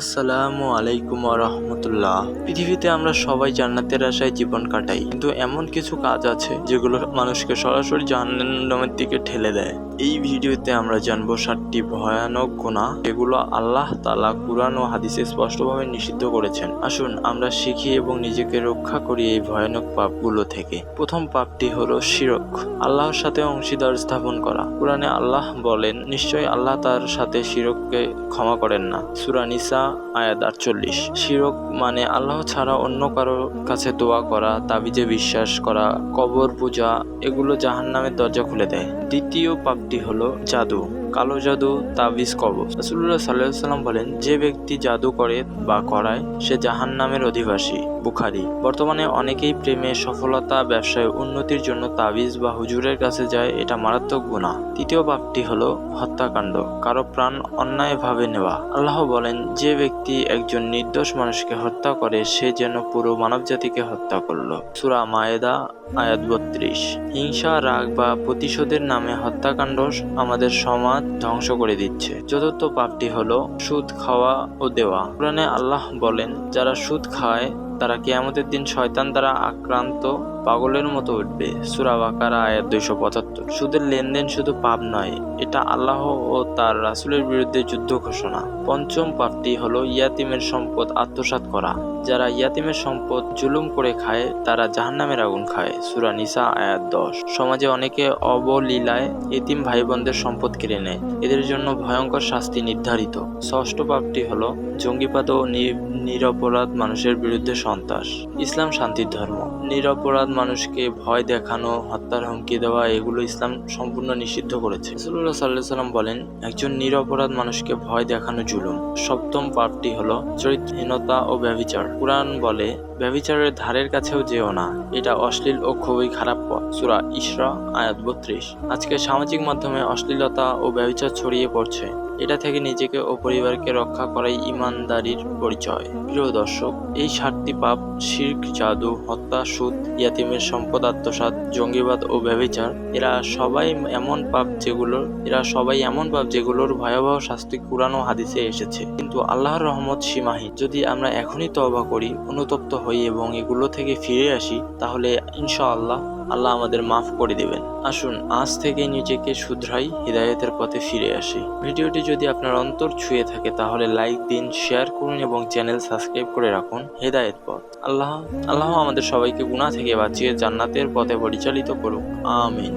আসসালামু আলাইকুম রহমতুল্লাহ পৃথিবীতে আমরা সবাই জান্নাতের আশায় জীবন কাটাই, কিন্তু এমন কিছু কাজ আছে যেগুলো মানুষকে সরাসরি জাহান্নামের দিকে ঠেলে দেয়। এই ভিডিওতে আমরা জানব সাতটি ভয়ানক গুণা যেগুলো আল্লাহ তালা কুরআন ও হাদিসে স্পষ্টভাবে নিষিদ্ধ করেছেন। আসুন আমরা শিখি এবং নিজেকে রক্ষা করি এই ভয়ানক পাপগুলো থেকে। প্রথম পাপটি হলো শিরক, আল্লাহর সাথে অংশীদার স্থাপন করা। কোরআনে আল্লাহ বলেন, নিশ্চয়ই আল্লাহ তার সাথে শিরককে ক্ষমা করেন না। সুরা নিসা আয়াত আটচল্লিশ। শিরক মানে আল্লাহ ছাড়া অন্য কারোর কাছে দোয়া করা, তাবিজে বিশ্বাস করা, কবর পূজা, এগুলো জাহান্নামের দরজা খুলে দেয়। দ্বিতীয় পাপটি হলো জাদু। কালো জাদু তাবিজ কবর রাসুল্লাহ সাল্লাহ সাল্লাম বলেন, যে ব্যক্তি জাদু করে বা করায়, সে জাহান্নামের অধিবাসী, বুখারি। বর্তমানে অনেকেই প্রেমে, সফলতা, ব্যবসায় উন্নতির জন্য তাবিজ বা হুজুরের কাছে যায়, এটা মারাত্মক গুণা তৃতীয় পাপটি হলো হত্যাকাণ্ড, কারও প্রাণ অন্যায়ভাবে নেওয়া। আল্লাহ বলেন, যে ব্যক্তি একজন নির্দোষ মানুষকে হত্যা করে, সে যেন পুরো মানবজাতিকে হত্যা করল। সুরা মায়েদা, আয়াত বত্রিশ। হিংসা, রাগ বা প্রতিশোধের নামে হত্যাকাণ্ড আমাদের সমাজ ধ্বংস করে দিচ্ছে। চতুর্থ পাপটি হলো সুদ খাওয়া ও দেওয়া। কোরআনে আল্লাহ বলেন, যারা সুদ খায় তারা কেয়ামতের দিন শয়তান দ্বারা আক্রান্ত পাগলের মতো উঠবে। সুরা বাকারা, আয়াত দুইশো পঁচাত্তর। সুদের লেনদেন শুধু পাপ নয়, এটা আল্লাহ ও তার রাসুলের বিরুদ্ধে যুদ্ধ ঘোষণা। পঞ্চম পাপটি হল ইয়াতিমের সম্পদ আত্মসাৎ করা। যারা ইয়াতিমের সম্পদ জুলুম করে খায়, তারা জাহান্নামের আগুন খায়। সুরা নিসা, আয়াত দশ। সমাজে অনেকে অবলীলায় এতিম ভাই বোনদের সম্পদ কেড়ে নেয়। এদের জন্য ভয়ঙ্কর শাস্তি নির্ধারিত। ষষ্ঠ পাপটি হলো জঙ্গিপাত ও নিরপরাধ মানুষের বিরুদ্ধে সন্ত্রাস, ইসলাম শান্তির ধর্ম। নিরপরাধ মানুষকে ভয় দেখানো, হত্যার হুমকি দেওয়া, এগুলো ইসলাম সম্পূর্ণ নিষিদ্ধ করেছে। সাল্লাহ সাল্লাম বলেন, একজন নিরপরাধ মানুষকে ভয় দেখানো জুলুম। সপ্তম পাপটি হলো চরিত্রহীনতা ও ব্যভিচার। কোরআন বলে, ব্যভিচারের ধারের কাছেও যেও না। এটা অশ্লীল ও খুবই খারাপ পথ। সুরা ইসরা আয়াত বত্রিশ। আজকে সামাজিক মাধ্যমে অশ্লীলতা ও ব্যভিচার ছড়িয়ে পড়ছে। এটা থেকে নিজেকে ও পরিবারকে রক্ষা করাই ইমানদারির পরিচয়। প্রিয় দর্শক, এই সাতটি পাপ, শির্ক, জাদু, হত্যা, সুদ, ইয়াতিমের সম্পদ, আত্মসাৎ, জঙ্গিবাদ ও ব্যভিচার, এরা সবাই এমন পাপ যেগুলোর, এরা সবাই এমন পাপ যেগুলোর ভয়াবহ শাস্তি কুরআন ও হাদিসে এসেছে। কিন্তু আল্লাহর রহমত সীমাহীন। যদি আমরা এখনই তওবা করি, অনুতপ্ত হই এবং এগুলো থেকে ফিরে আসি, তাহলে ইনশাআল্লাহ আল্লাহ আমাদের মাফ করে দেবেন। আসুন, আজ থেকে নিজেকে শুধরাই হৃদায়তের পথে ফিরে আসি। ভিডিওটি যদি আপনার অন্তর ছুঁয়ে থাকে, তাহলে লাইক দিন, শেয়ার করুন এবং চ্যানেল সাবস্ক্রাইব করে রাখুন হেদায়ত পথ। আল্লাহ আল্লাহ আমাদের সবাইকে গুণা থেকে বাঁচিয়ে জান্নাতের পথে পরিচালিত করুক। আমিন।